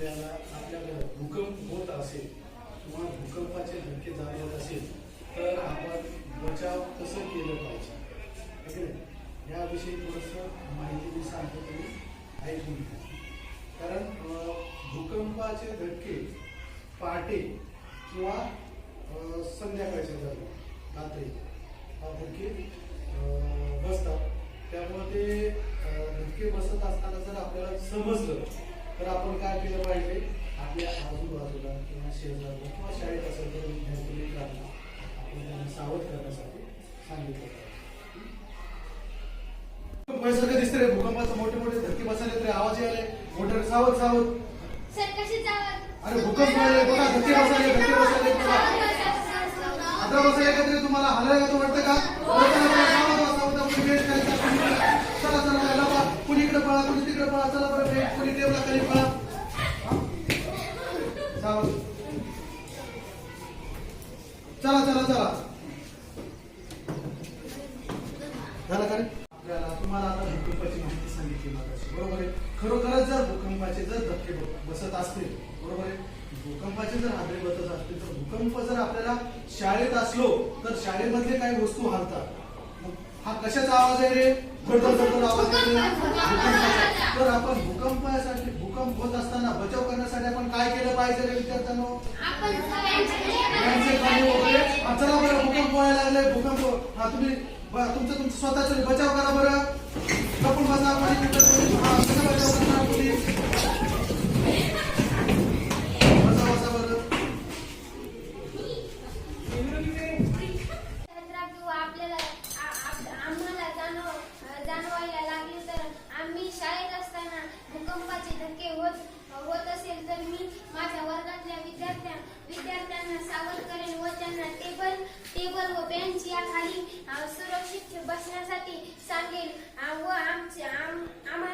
आपल्याला आपल्याकडं भूकंप होत असेल किंवा भूकंपाचे धक्के जाणवत असेल तर आपण बचाव कसं केलं पाहिजे? याविषयी थोडंसं माहिती मी सांगतो तुम्ही ऐकून घ्या. कारण भूकंपाचे धक्के पहाटे किंवा संध्याकाळच्या दरम्यान रात्री. हा धक्के बसतात. त्यामुळे ते धक्के बसत असताना जर आपल्याला समजलं तर आपण काय केलं पाहिजे? आपल्या आजूबाजूला किंवा शेजारला किंवा शाळेत असेल तर विद्यार्थी मित्रांना आपण त्यांना सावध करण्यासाठी सांगितलं पाहिजे. दिसतंय रे भूकंपाचे मोठे मोठे धक्के बसायला तरी आवाज यायले मोठे सावध सावध. अरे भूकंप बघा धक्के बसायले धक्के बसायले बघा आता बसायला का तरी तुम्हाला हलायला वाटतं का चला, चला, सावध व्हा, सावध व्हा, कुणी बेड खाली टाका. चला चला याला पहा. कुणी इकडे पळा चला बरं खाली पळा. चला चला चला. झालं का रे? आपल्याला तुम्हाला आता भूकंपाची माहिती सांगितली मागाशी. बरोबर आहे? खरोखरच जर भूकंपाचे जर धक्के बसत असतील बरोबर आहे? भूकंपाचे जर हादरे बसत असतील तर भूकंप जर आपल्याला शाळेत असलो तर शाळेमधले काही वस्तू हलतात. हा कशाचा आवाज आहे रे? धडधड आवाज आहे. तर आपण भूकंपासाठी भूकंप होत असताना बचाव करण्यासाठी आपण काय केलं पाहिजे रे विद्यार्थ्यांनो? आपण चला बरं भूकंप व्हायला लागले. भूकंप हा तुम्ही तुमचं तुमचं स्वतःच बचाव करा बरं. लपून बसा त्यांना टेबल टेबल व बेंच या खाली सुरक्षित बसण्यासाठी सांगेल. व आमचे आम्हाला